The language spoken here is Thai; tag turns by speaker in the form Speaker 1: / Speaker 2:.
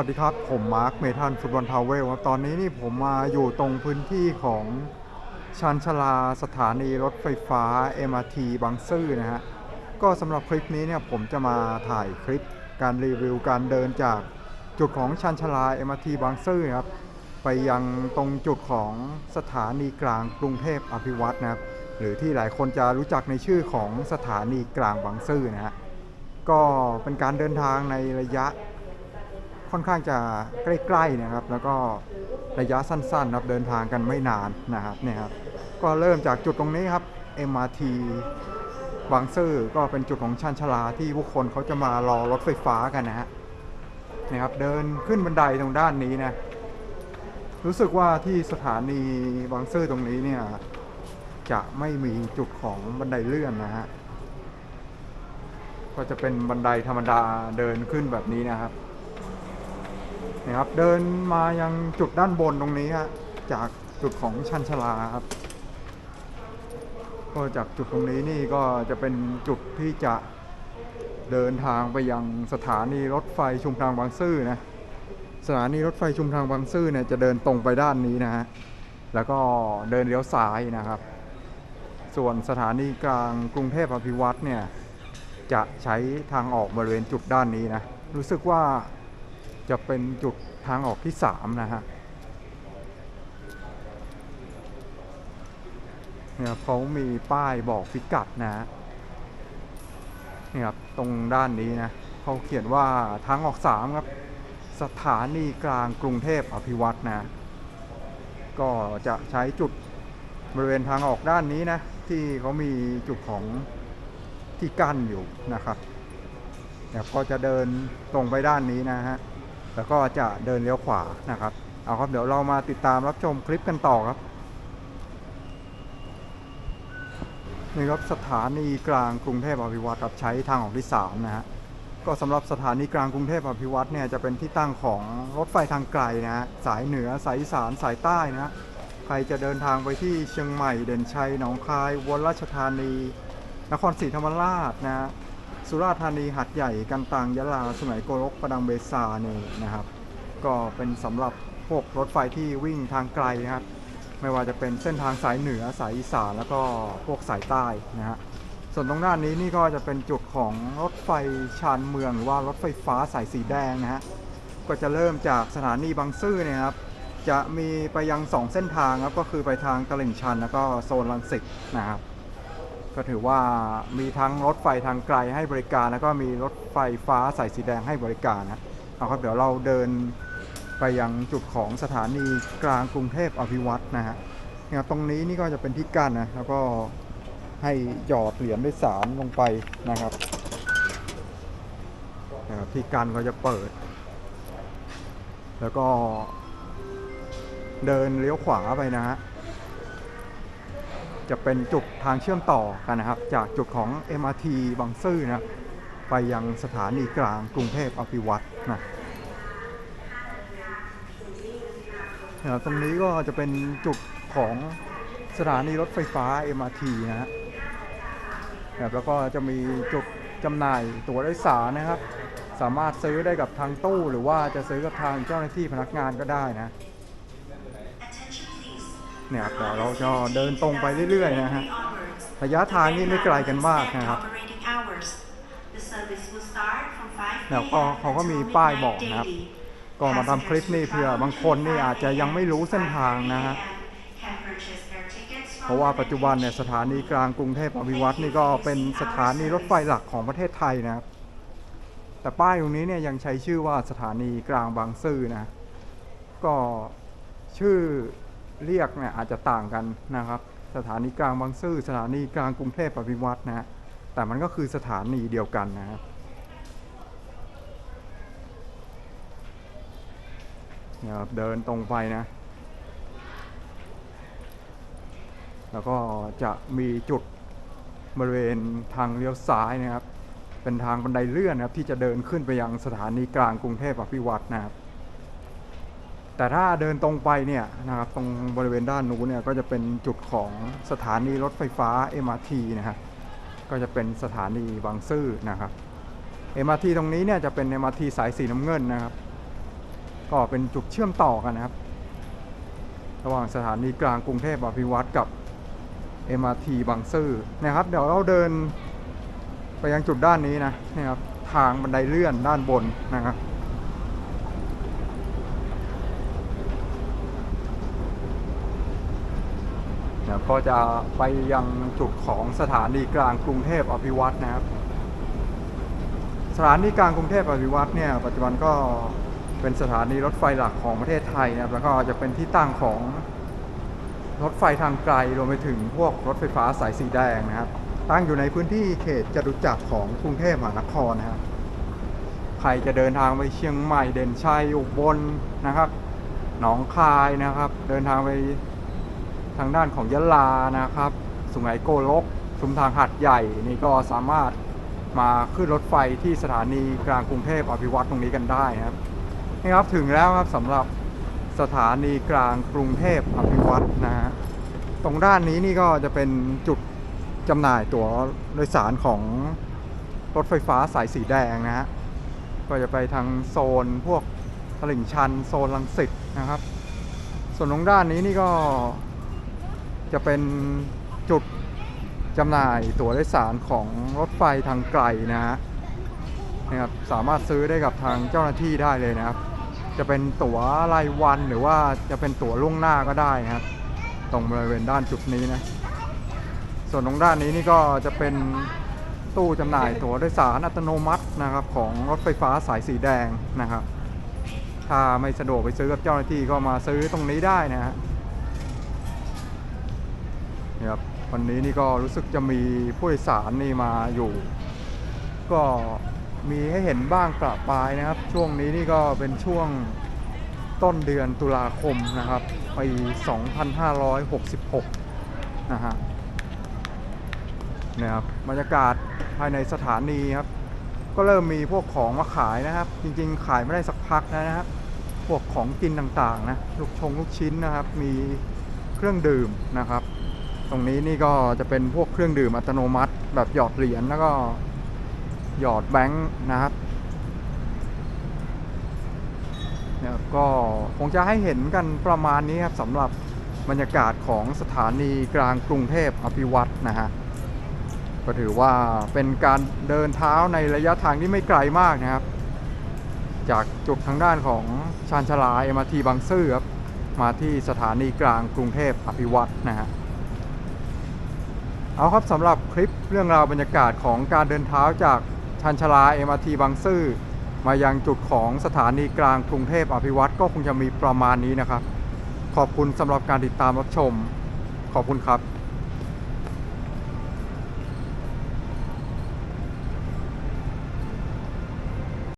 Speaker 1: วัสดีครับ ผมมาร์คเมทันฟุตบอลทาวเวลครับตอนนี้นี่ผมมาอยู่ตรงพื้นที่ของชานชลาสถานีรถไฟฟ้า MRT บางซื่อนะฮะ ก็สำหรับคลิปนี้เนี่ยผมจะมาถ่ายคลิปการรีวิวการเดินจากจุดของชานชาลา MRT บางซื่อครับ ไปยังตรงจุดของสถานีกลางกรุงเทพอภิวัตน์นะครับ หรือที่หลายคนจะรู้จักในชื่อของสถานีกลางบางซื่อนะฮะ ก็เป็นการเดินทางในระยะ ค่อนข้างจะใกล้ๆนะครับ แล้วก็ระยะสั้นๆครับเดินทางกันไม่นานนะครับเนี่ยครับก็เริ่มจากจุดตรงนี้ครับ MRT บางซื่อก็เป็นจุดของชันชลาที่ผู้คนเขาจะมารอรถไฟฟ้ากันนะฮะนี่ครับเดินขึ้นบันไดตรงด้านนี้นะรู้สึกว่าที่สถานีบางซื่อตรงนี้เนี่ยจะไม่มีจุดของบันไดเลื่อนนะฮะก็จะเป็นบันไดธรรมดาเดินขึ้นแบบนี้นะครับ นะครับเดินมายังจุดด้านบนตรงนี้ฮะจากจุดของชันชลาครับก็จากจุดตรงนี้นี่ก็จะเป็นจุดที่จะเดินทางไปยังสถานีรถไฟชุมทางบางซื่อนะสถานีรถไฟชุมทางบางซื่อเนี่ยจะเดินตรงไปด้านนี้นะฮะแล้วก็เดินเลี้ยวซ้ายนะครับ ส่วนสถานีกลางกรุงเทพอภิวัตน์เนี่ยจะใช้ทางออกบริเวณจุดด้านนี้นะรู้สึกว่า จะเป็นจุดทางออกที่3นะฮะเนี่ยเขามีป้ายบอกพิกัดนะฮะเนี่ยครับตรงด้านนี้นะเขาเขียนว่าทางออก3ครับ สถานีกลางกรุงเทพอภิวัตน์นะ ก็จะใช้จุดบริเวณทางออกด้านนี้นะ ที่เขามีจุดของที่กั้นอยู่นะครับเนี่ยก็จะเดินตรงไปด้านนี้นะฮะ แล้วก็จะเดินเลี้ยวขวานะครับ เอาครับเดี๋ยวเรามาติดตามรับชมคลิปกันต่อครับนี่ครับสถานีกลางกรุงเทพอภิวัตรครับใช้ทางออกที่3นะฮะก็สำหรับสถานีกลางกรุงเทพอภิวัตรเนี่ยจะเป็นที่ตั้งของรถไฟทางไกลนะฮะสายเหนือสายอีสานสายใต้นะฮะใครจะเดินทางไปที่เชียงใหม่เด่นชัยหนองคายอุบลราชธานี นครศรีธรรมราชนะฮะ สุราษฎร์ธานีหัดใหญ่กันตังยะลาสมัยโกรกประดังเบซาเนี่ยนะครับ ก็เป็นสำหรับพวกรถไฟที่วิ่งทางไกลนะครับ ไม่ว่าจะเป็นเส้นทางสายเหนือสายอีสานแล้วก็พวกสายใต้นะฮะส่วนตรงด้านนี้นี่ก็จะเป็นจุดของรถไฟชานเมืองหรือว่ารถไฟฟ้าสายสีแดงนะฮะก็จะเริ่มจากสถานีบางซื่อเนี่ยครับจะมีไปยัง 2 เส้นทางครับก็คือไปทางตลิ่งชันแล้วก็โซนลังสิตนะครับ ก็ถือว่ามีทั้งรถไฟทางไกลให้บริการ แล้วก็มีรถไฟฟ้าสายสีแดงให้บริการนะเอาครับเดี๋ยวเราเดินไปยังจุดของสถานีกลางกรุงเทพอภิวัตนะฮะนี่ยตรงนี้นี่ก็จะเป็นที่กั้นนะแล้วก็ให้หยอดเหรียญด้วยสารลงไปนะครับนะครับที่กั้นก็จะเปิด แล้วก็เดินเลี้ยวขวาไปนะฮะ จะเป็นจุดทางเชื่อมต่อกันนะครับ จากจุดของ MRT บางซื่อนะไปยังสถานีกลางกรุงเทพอภิวัตรนะตรงนี้ก็จะเป็นจุดของสถานีรถไฟฟ้า MRT นะฮะนะครับแล้วก็จะมีจุดจำหน่ายตั๋วโดยสารนะครับ สามารถซื้อได้กับทางตู้ หรือว่าจะซื้อกับทางเจ้าหน้าที่พนักงานก็ได้นะ เนี่ยครับเดี๋ยวเราจะเดินตรงไปเรื่อยๆนะฮะระยะทางนี่ไม่ไกลกันมากนะครับ
Speaker 2: แล้วก็เขาก็มีป้ายบอกนะครับ
Speaker 1: ก่อนมาทำคลิปนี่เผื่อบางคนนี่อาจจะยังไม่รู้เส้นทางนะฮะเพราะว่าปัจจุบันเนี่ยสถานีกลางกรุงเทพอภิวัตรนี่ก็เป็นสถานีรถไฟหลักของประเทศไทยนะครับ แต่ป้ายตรงนี้เนี่ยยังใช้ชื่อว่าสถานีกลางบางซื่อนะ ก็ชื่อ เรียกเนี่ยอาจจะต่างกันนะครับ สถานีกลางบางซื่อสถานีกลางกรุงเทพอภิวัตรนะฮะแต่มันก็คือสถานีเดียวกันนะครับเนี่ยเดินตรงไปนะ แล้วก็จะมีจุดบริเวณทางเลี้ยวซ้ายนะครับ เป็นทางบันไดเลื่อนนะครับ ที่จะเดินขึ้นไปยังสถานีกลางกรุงเทพอภิวัตนะครับ แต่ถ้าเดินตรงไปเนี่ยนะครับตรงบริเวณด้านนู้นเนี่ยก็จะเป็นจุดของสถานีรถไฟฟ้า MRT นะครับก็จะเป็นสถานีบางซื่อนะครับ MRT ตรงนี้เนี่ยจะเป็น MRT สายสีน้ำเงินนะครับ ก็เป็นจุดเชื่อมต่อกันนะครับ ระหว่างสถานีกลางกรุงเทพอภิวัตรกับ MRT บางซื่อนะครับ เดี๋ยวเราเดินไปยังจุดด้านนี้นะนี่ครับทางบันไดเลื่อนด้านบนนะครับ เนี่ยก็จะไปยังจุดของสถานีกลางกรุงเทพอภิวัตรนะครับ สถานีกลางกรุงเทพอภิวัตรเนี่ยปัจจุบันก็เป็นสถานีรถไฟหลักของประเทศไทยนะครับแล้วก็จะเป็นที่ตั้งของรถไฟทางไกลรวมไปถึงพวกรถไฟฟ้าสายสีแดงนะครับ ตั้งอยู่ในพื้นที่เขตจตุจักรของกรุงเทพมหานครนะครับใครจะเดินทางไปเชียงใหม่เด่นชัยอุบลนะครับ หนองคายนะครับ เดินทางไป ทางด้านของยะลานะครับ สุไหงโกลก ชุมทางหัดใหญ่นี่ก็สามารถมาขึ้นรถไฟที่สถานีกลางกรุงเทพอภิวัตรตรงนี้กันได้นะครับนี่ครับถึงแล้วครับสำหรับสถานีกลางกรุงเทพอภิวัตรนะฮะตรงด้านนี้นี่ก็จะเป็นจุดจำหน่ายตั๋วโดยสารของรถไฟฟ้าสายสีแดงนะฮะก็จะไปทางโซนพวกตลิ่งชันโซนลังสิตนะครับ ส่วนตรงด้านนี้นี่ก็ จะเป็นจุดจำหน่ายตั๋วโดยสารของรถไฟทางไกลนะฮะนะครับสามารถซื้อได้กับทางเจ้าหน้าที่ได้เลยนะครับ จะเป็นตั๋วรายวันหรือว่าจะเป็นตั๋วล่วงหน้าก็ได้นะครับ ตรงบริเวณด้านจุดนี้นะส่วนตรงด้านนี้นี่ก็จะเป็นตู้จำหน่ายตั๋วโดยสารอัตโนมัตินะครับของรถไฟฟ้าสายสีแดงนะครับ ถ้าไม่สะดวกไปซื้อกับเจ้าหน้าที่ก็มาซื้อตรงนี้ได้นะฮะ นี่ครับวันนี้นี่ก็รู้สึกจะมีผู้โดยสารนี่มาอยู่ ก็มีให้เห็นบ้างประปรายนะครับ ช่วงนี้นี่ก็เป็นช่วงต้นเดือนตุลาคมนะครับปี2566 นะฮะนี่ยครับบรรยากาศภายในสถานีครับ ก็เริ่มมีพวกของมาขายนะครับ จริงๆ ขายไม่ได้สักพักนะครับ พวกของกินต่างๆนะ ลูกชงลูกชิ้นนะครับ มีเครื่องดื่มนะครับ ตรงนี้นี่ก็จะเป็นพวกเครื่องดื่มอัตโนมัติ แบบหยอดเหรียญแล้วก็หยอดแบงค์นะครับเนี่ยก็คงจะให้เห็นกันประมาณนี้ครับสำหรับบรรยากาศของสถานีกลางกรุงเทพอภิวัตรนะฮะก็ถือว่าเป็นการเดินเท้าในระยะทางที่ไม่ไกลมากนะครับ จากจุดทางด้านของชานชาลา MRT บางซื่อครับมาที่สถานีกลางกรุงเทพอภิวัตรนะฮะ เอาครับสำหรับคลิปเรื่องราวบรรยากาศของการเดินเท้าจากชันชาลา MRT บางซื่อมายังจุดของสถานีกลางกรุงเทพอภิวัตรก็คงจะมีประมาณนี้นะครับ ขอบคุณสำหรับการติดตามรับชม ขอบคุณครับ